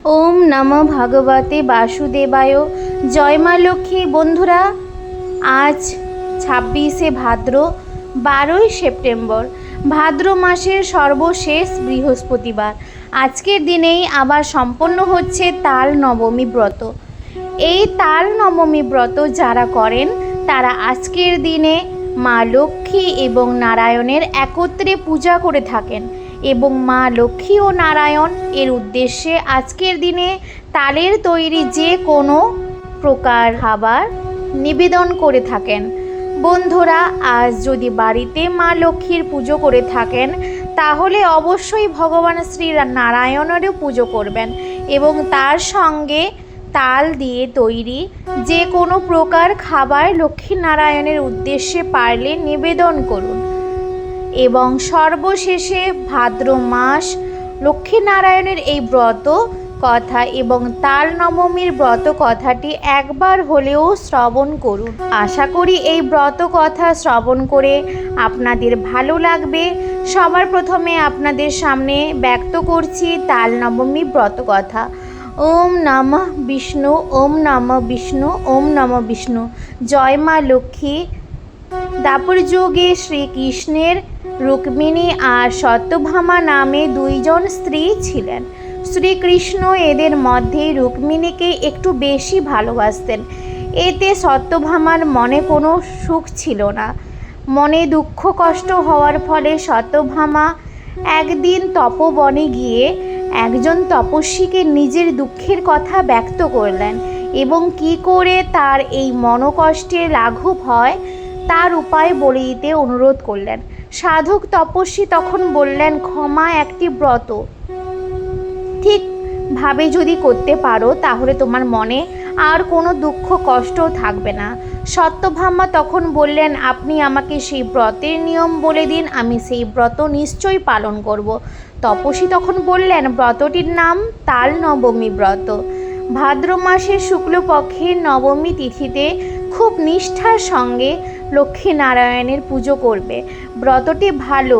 ওম নম ভগবতে বাসুদেবায়। জয় মা লক্ষ্মী, বন্ধুরা, আজ ছাব্বিশে ভাদ্র, বারোই সেপ্টেম্বর, ভাদ্র মাসের সর্বশেষ বৃহস্পতিবার। আজকের দিনেই আবার সম্পন্ন হচ্ছে তাল নবমী ব্রত। এই তাল নবমী ব্রত যারা করেন, তারা আজকের দিনে মা লক্ষ্মী এবং নারায়ণের একত্রে পূজা করে থাকেন। এবং মা লক্ষ্মী ও নারায়ণ এর উদ্দেশ্যে আজকের দিনে তালের তৈরি যে কোনো প্রকার খাবার নিবেদন করে থাকেন। বন্ধুরা, আজ যদি বাড়িতে মা লক্ষ্মীর পুজো করে থাকেন, তাহলে অবশ্যই ভগবান শ্রী নারায়ণেরও পুজো করবেন এবং তার সঙ্গে তাল দিয়ে তৈরি যে কোনো প্রকার খাবার লক্ষ্মী নারায়ণের উদ্দেশ্যে পারলে নিবেদন করুন। এবং সর্বশেষে ভাদ্র মাস, লক্ষ্মীনারায়ণের এই ব্রত কথা এবং তাল নবমীর ব্রত কথাটি একবার হলেও শ্রবণ করুন। আশা করি এই ব্রত কথা শ্রবণ করে আপনাদের ভালো লাগবে। সবার প্রথমে আপনাদের সামনে ব্যক্ত করছি তাল নবমী ব্রত কথা। ওম নমঃ বিষ্ণু, ওম নমঃ বিষ্ণু, ওম নম বিষ্ণু। জয় মা লক্ষ্মী। দাপর যুগে শ্রীকৃষ্ণের রুক্মিণী আর সত্যভামা নামে দুইজন স্ত্রী ছিলেন। শ্রীকৃষ্ণ এদের মধ্যে রুক্মিণীকে একটু বেশি ভালোবাসতেন। এতে সত্যভামার মনে কোনো সুখ ছিল না। মনে দুঃখ কষ্ট হওয়ার ফলে সত্যভামা একদিন তপবনে গিয়ে একজন তপস্বীকে নিজের দুঃখের কথা ব্যক্ত করলেন এবং কি করে তার এই মনোকষ্টে লাঘব হয় তার উপায় বলে দিতে অনুরোধ করলেন। সাধক তপস্বী তখন বললেন, ক্ষমা একটি ব্রত। ঠিক ভাবে যদি করতে পারো, তাহলে তোমার মনে আর কোনো দুঃখ কষ্টও থাকবে না। সত্যভাম্মা তখন বললেন, আপনি আমাকে সেই ব্রতের নিয়ম বলে দিন, আমি সেই ব্রত নিশ্চয়ই পালন করব। তপস্বী তখন বললেন, ব্রতটির নাম তাল নবমী ব্রত। ভাদ্র মাসের শুক্লপক্ষের নবমী তিথিতে খুব নিষ্ঠার সঙ্গে লক্ষ্মীনারায়ণের পুজো করবে। ব্রতটি ভালো।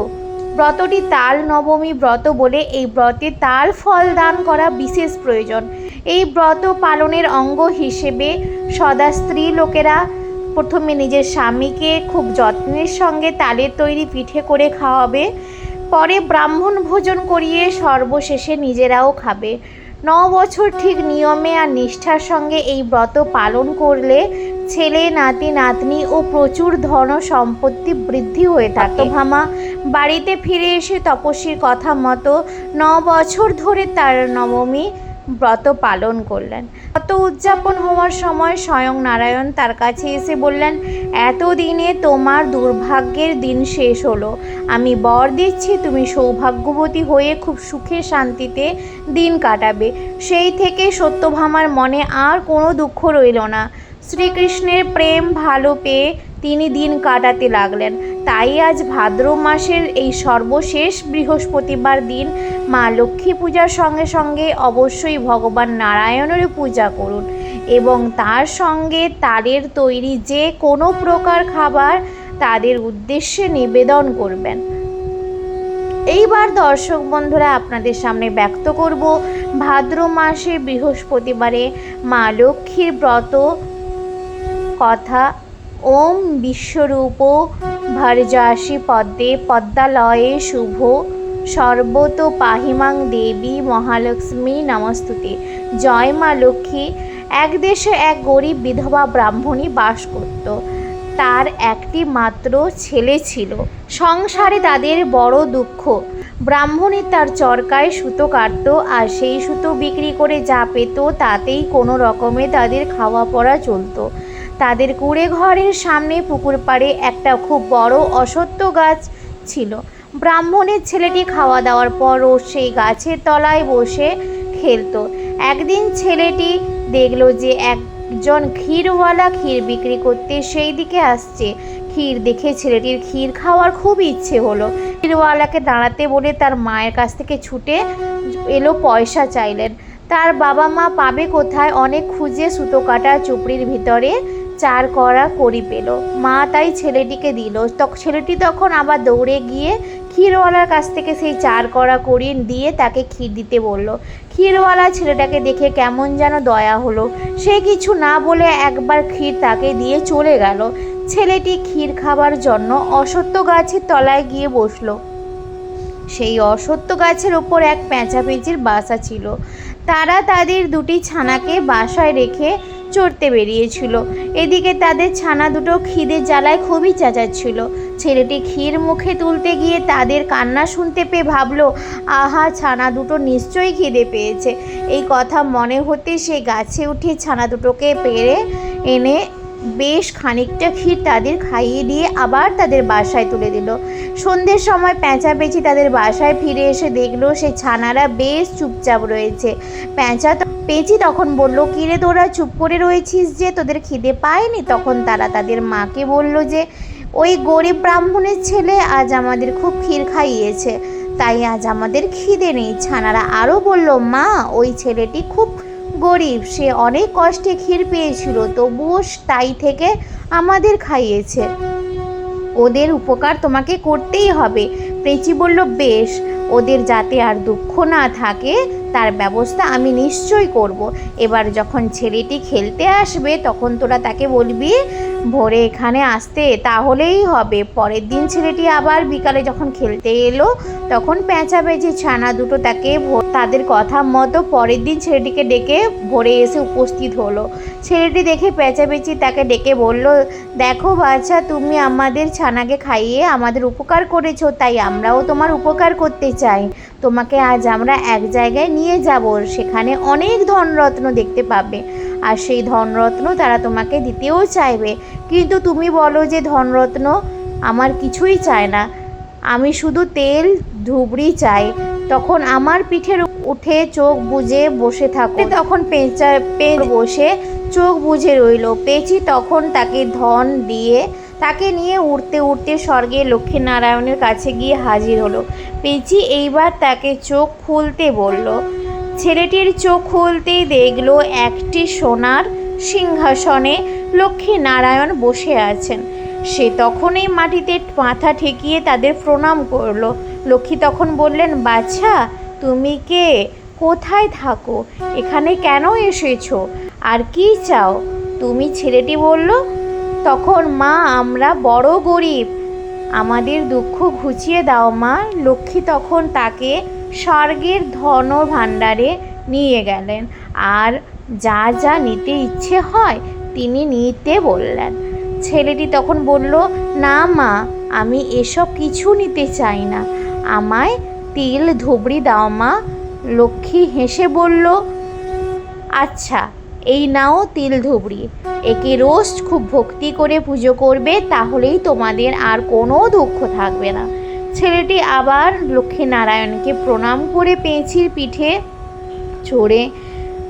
ব্রতটি তাল নবমী ব্রত বলে এই ব্রতে তাল ফল দান করা বিশেষ প্রয়োজন। এই ব্রত পালনের অঙ্গ হিসেবে সদা স্ত্রী লোকেরা প্রথমে নিজের স্বামীকে খুব যত্নের সঙ্গে তালের তৈরি পিঠে করে খাওয়াবে। পরে ব্রাহ্মণ ভোজন করিয়ে সর্বশেষে নিজেরাও খাবে। ন বছর ঠিক নিয়মে আর নিষ্ঠার সঙ্গে এই ব্রত পালন করলে ছেলে নাতি নাতনি ও প্রচুর ধন সম্পত্তি বৃদ্ধি হয়ে থাকে। ভামা বাড়িতে ফিরে এসে তপস্বীর কথা মতো ন বছর ধরে তার নবমী ব্রত পালন করলেন। ব্রত উদযাপন হওয়ার সময় স্বয়ং নারায়ণ তার কাছে এসে বললেন এতদিনে তোমার দুর্ভাগ্যের দিন শেষ হলো। আমি বর দিচ্ছি তুমি সৌভাগ্যবতী হয়ে খুব সুখে শান্তিতে দিন কাটাবে। সেই থেকে সত্যভামার মনে আর কোনো দুঃখ রইল না। শ্রীকৃষ্ণের প্রেম ভালো পেয়ে তিনি দিন কাটাতে লাগলেন। তাই আজ ভাদ্র মাসের এই সর্বশেষ বৃহস্পতিবার দিন মা লক্ষ্মী পূজার সঙ্গে সঙ্গে অবশ্যই ভগবান নারায়ণেরও পূজা করুন এবং তার সঙ্গে তাদের তৈরি যে কোনো প্রকার খাবার তাদের উদ্দেশ্যে নিবেদন করবেন। এইবার দর্শক বন্ধুরা, আপনাদের সামনে ব্যক্ত করব ভাদ্র মাসে বৃহস্পতিবারে মা লক্ষ্মীর ব্রত কথা। ওম বিশ্বরূপ ভরজাসি পদ্মে পদ্মালয়ে শুভ। সর্বত পাহিমাং দেবী মহালক্ষ্মী নমস্তুতে। জয় মা লক্ষ্মী, এক দেশে এক গরিব বিধবা ব্রাহ্মণী বাস করত। তার একটি মাত্র ছেলে ছিল। সংসারে তাদের বড় দুঃখ। ব্রাহ্মণী তার চরকায় সুতো কাটত আর সেই সুতো বিক্রি করে যা পেত তাতেই কোনো রকমে তাদের খাওয়া পড়া চলতো। তাদের কুড়ে ঘরের সামনে পুকুর পাড়ে একটা খুব বড় অসত্য গাছ ছিল। ব্রাহ্মণের ছেলেটি খাওয়া দাওয়ার পরও সেই গাছের তলায় বসে খেলতো। একদিন ছেলেটি দেখল যে একজন ক্ষীরওয়ালা ক্ষীর বিক্রি করতে সেই দিকে আসছে। ক্ষীর দেখে ছেলেটির ক্ষীর খাওয়ার খুব ইচ্ছে হলো। ক্ষীরওয়ালাকে দাঁড়াতে বলে তার মায়ের কাছ থেকে ছুটে এলো পয়সা চাইলেন। তার বাবা মা পাবে কোথায়, অনেক খুঁজে সুতো কাটা চুপড়ির ভিতরে চার করা করি পেল। মা তাই ছেলেটিকে দিল। ছেলেটি তখন আবার দৌড়ে গিয়ে ক্ষীর ক্ষীরওয়ালার কাছ থেকে সেই চার করা করিয়ে দিয়ে তাকে ক্ষীর দিতে বলল, ক্ষীরওয়ালা, ছেলেটাকে দেখে কেমন যেন দয়া হলো। সে কিছু না বলে একবার ক্ষীর তাকে দিয়ে চলে গেল। ছেলেটি ক্ষীর খাবার জন্য অসত্য গাছের তলায় গিয়ে বসল। সেই অসত্য গাছের ওপর এক পেঁচা পেঁচির বাসা ছিল। তারা তাদের দুটি ছানাকে বাসায় রেখে চড়তে বেরিয়েছিল। এদিকে তাদের ছানা দুটো খিদে জ্বালায় খুবই চেঁচাচ্ছিল। ছেলেটি ক্ষীর মুখে তুলতে গিয়ে তাদের কান্না শুনতে পেয়ে ভাবলো, আহা, ছানা দুটো নিশ্চয়ই খিদে পেয়েছে। এই কথা মনে হতে সে গাছে উঠে ছানা দুটোকে পেরে এনে বেশ খানিকটা ক্ষীর তাদের খাইয়ে দিয়ে আবার তাদের বাসায় তুলে দিল। সন্ধ্যের সময় পেঁচা পেঁচি তাদের বাসায় ফিরে এসে দেখল সে ছানারা বেশ চুপচাপ রয়েছে। প্যাঁচা পেঁচি তখন বলল, কিরে তোরা, চুপ করে রয়েছিস যে? তোদের খিদে পায়নি? তখন তারা তাদের মাকে বলল যে, ওই গরিব ব্রাহ্মণের ছেলে আজ আমাদের খুব ক্ষীর খাইয়েছে, তাই আজ আমাদের খিদে নেই। ছানারা আরও বলল, মা, ওই ছেলেটি খুব গরিব, সে অনেক কষ্টে ক্ষীর পেয়েছিল, তবুও তাই থেকে আমাদের খাইয়েছে। ওদের উপকার তোমাকে করতেই হবে। পেঁচি বলল, বেশ ওদের যাতে আর দুঃখ না থাকে, তার ব্যবস্থা আমি নিশ্চয়ই করব। এবার যখন ছেলেটি খেলতে আসবে, তখন তোরা তাকে বলবি, ভোরে এখানে আসতে তাহলেই হবে পরের দিন ছেলেটি আবার বিকালে যখন খেলতে এলো, তখন পেঁচা পেঁচি ছানা দুটো তাকে তাদের কথা মতো পরের দিন ছেলেটিকে ডেকে ভোরে এসে উপস্থিত হলো ছেলেটি দেখে পেঁচাপেচি তাকে ডেকে বলল, দেখো বাচ্চা তুমি আমাদের ছানাকে খাইয়ে আমাদের উপকার করেছ, তাই আমরাও তোমার উপকার করতে চাই। তোমাকে আজ আমরা এক জায়গায় নিয়ে যাব, সেখানে অনেক ধনরত্ন দেখতে পাবে, আর সেই ধনরত্ন তারা তোমাকে দিতেও চাইবে। কিন্তু তুমি বলো যে ধনরত্ন আমার কিছুই চায় না, আমি শুধু তেল, ধুবড়ি চাই। তখন আমার পিঠের উঠে চোখ বুজে বসে থাকো। তখন পেঁচা, পেঁচ বসে চোখ বুজে রইল। পেঁচি তখন তাকে ধন দিয়ে, তাকে নিয়ে উড়তে উড়তে স্বর্গে লক্ষ্মীনারায়ণের কাছে গিয়ে হাজির হলো। পেচি এইবার তাকে চোখ খুলতে বলল। ছেলেটির চোখ খুলতেই দেখল একটি সোনার সিংহাসনে লক্ষ্মীনারায়ণ বসে আছেন। সে তখনই মাটিতে মাথা ঠেকিয়ে তাদের প্রণাম করল। লক্ষ্মী তখন বললেন বাচ্চা তুমি কে? কোথায় থাকো? এখানে কেন এসেছ? আর কি চাও? তুমি ছেলেটি বলল, তখন মা, আমরা বড় গরিব। আমাদের দুঃখ ঘুচিয়ে দাও মা। লক্ষ্মী তখন তাকে স্বর্গের ধন ভাণ্ডারে নিয়ে গেলেন। আর যা যা নিতে ইচ্ছে হয়, তিনি নিতে বললেন। ছেলেটি তখন বলল, না মা, আমি এসব কিছু নিতে চাই না। আমায় তিল ধুবড়ি দাও মা। লক্ষ্মী হেসে বলল আচ্ছা এই নাও তিল ধুবড়ি। একে রোজ খুব ভক্তি করে পুজো করবে, তাহলেই তোমাদের আর কোনো দুঃখ থাকবে না। ছেলেটি আবার লক্ষ্মীনারায়ণকে প্রণাম করে পেঁচির পিঠে চড়ে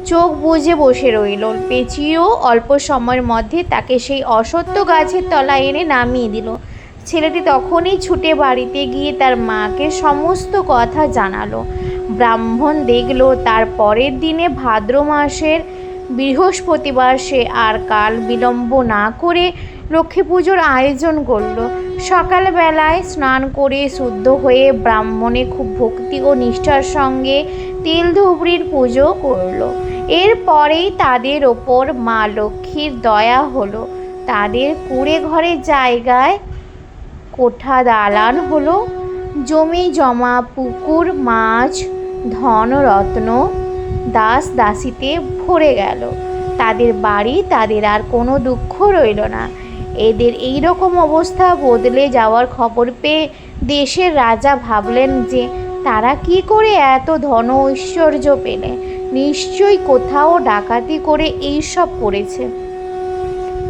চোখ বুজে বসে রইল। পেঁচিও অল্প সময়ের মধ্যে তাকে সেই অসত্য গাছের তলায় এনে নামিয়ে দিল। ছেলেটি তখনই ছুটে বাড়িতে গিয়ে তার মাকে সমস্ত কথা জানালো। ব্রাহ্মণ দেখল তার পরের দিনে ভাদ্র মাসের বৃহস্পতিবার সে আর কাল বিলম্ব না করে লক্ষ্মী পুজোর আয়োজন করল। সকালবেলায় স্নান করে শুদ্ধ হয়ে ব্রাহ্মণে খুব ভক্তি ও নিষ্ঠার সঙ্গে তিল ধুবড়ির পুজো করল। এরপরেই তাদের ওপর মা লক্ষ্মীর দয়া হলো। তাদের কুড়ে ঘরের জায়গায় কোঠা দালান হলো। জমি জমা পুকুর, মাছ ধন রত্ন দাস দাসীতে ভরে গেল। তাদের বাড়ি, তাদের আর কোনো দুঃখ রইল না। এদের এই রকম অবস্থা বদলে যাওয়ার খবর পেয়ে দেশের রাজা ভাবলেন যে, তারা কি করে এত ধন ঐশ্বর্য পেলে? নিশ্চয়ই কোথাও ডাকাতি করে এইসব করেছে।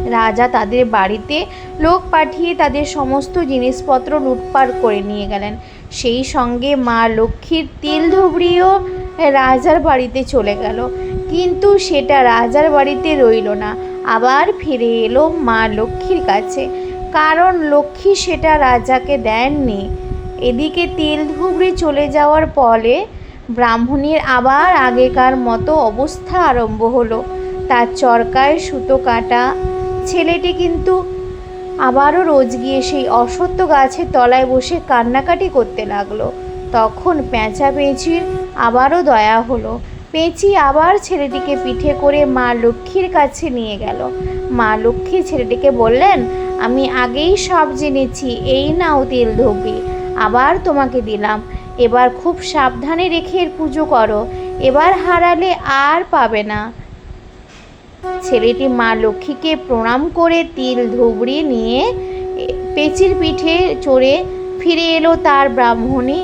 রাজা তাদের বাড়িতে লোক পাঠিয়ে তাদের সমস্ত জিনিসপত্র লুটপাট করে নিয়ে গেলেন। সেই সঙ্গে মা লক্ষ্মীর তিল ধুবড়িও রাজার বাড়িতে চলে গেল। কিন্তু সেটা রাজার বাড়িতে রইল না। আবার ফিরে এলো মা লক্ষ্মীর কাছে। কারণ লক্ষ্মী সেটা রাজাকে দেননি। এদিকে তেল ধুবড়ি চলে যাওয়ার ফলে ব্রাহ্মণীর আবার আগেকার মতো অবস্থা আরম্ভ হলো। তার চরকায় সুতো কাটা। ছেলেটি কিন্তু আবারও রোজ গিয়ে সেই অসত্য গাছের তলায় বসে কান্নাকাটি করতে লাগল। তখন পেঁচা পেঁচির আবারও দয়া হলো। পেঁচি আবার ছেলেটিকে পিঠে করে মা লক্ষ্মীর কাছে নিয়ে গেল। মা লক্ষ্মী ছেলেটিকে বললেন, আমি আগেই সব জেনেছি, এই নাও তেল ধোবি। আবার তোমাকে দিলাম। এবার খুব সাবধানে রেখে এর পুজো করো। এবার হারালে আর পাবে না। ছেলেটি মা লক্ষ্মীকে প্রণাম করে তিল ধুবড়ি নিয়ে পেঁচির পিঠে চড়ে ফিরে এলো তার ব্রাহ্মণী।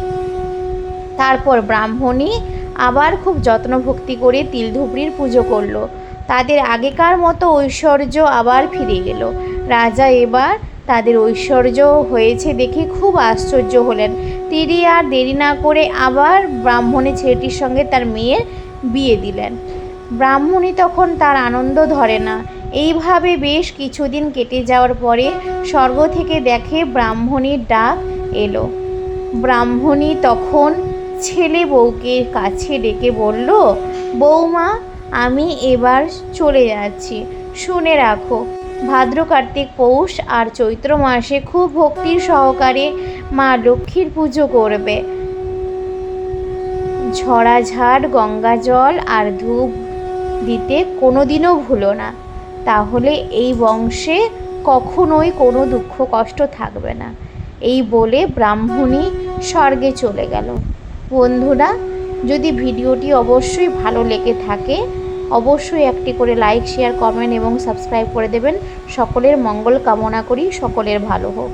তারপর ব্রাহ্মণী আবার খুব যত্ন ভক্তি করে তিল ধুবড়ির পুজো করল। তাদের আগেকার মতো ঐশ্বর্য আবার ফিরে গেল রাজা এবার তাদের ঐশ্বর্য হয়েছে দেখে খুব আশ্চর্য হলেন। তিনি আর দেরি না করে আবার ব্রাহ্মণী ছেলেটির সঙ্গে তার মেয়ের বিয়ে দিলেন। ব্রাহ্মণী তখন তার আনন্দ ধরে না। এইভাবে বেশ কিছুদিন কেটে যাওয়ার পরে স্বর্গ থেকে দেখে ব্রাহ্মণীর ডাক এলো। ব্রাহ্মণী তখন ছেলে বউকে কাছে ডেকে বলল বৌমা আমি এবার চলে যাচ্ছি। শুনে রাখো ভাদ্র কার্তিক পৌষ আর চৈত্র মাসে খুব ভক্তির সহকারে মা লক্ষ্মীর পুজো করবে। ঝড়াঝাড় গঙ্গা জল আর ধূপ দিতে কোনোদিনও ভুলো না। তাহলে এই বংশে কখনোই কোনো দুঃখ কষ্ট থাকবে না। এই বলে ব্রাহ্মণী স্বর্গে চলে গেল। বন্ধুরা, যদি ভিডিওটি অবশ্যই ভালো লেগে থাকে, অবশ্যই একটি করে লাইক শেয়ার কমেন্ট এবং সাবস্ক্রাইব করে দেবেন। সকলের মঙ্গল কামনা করি, সকলের ভালো হোক।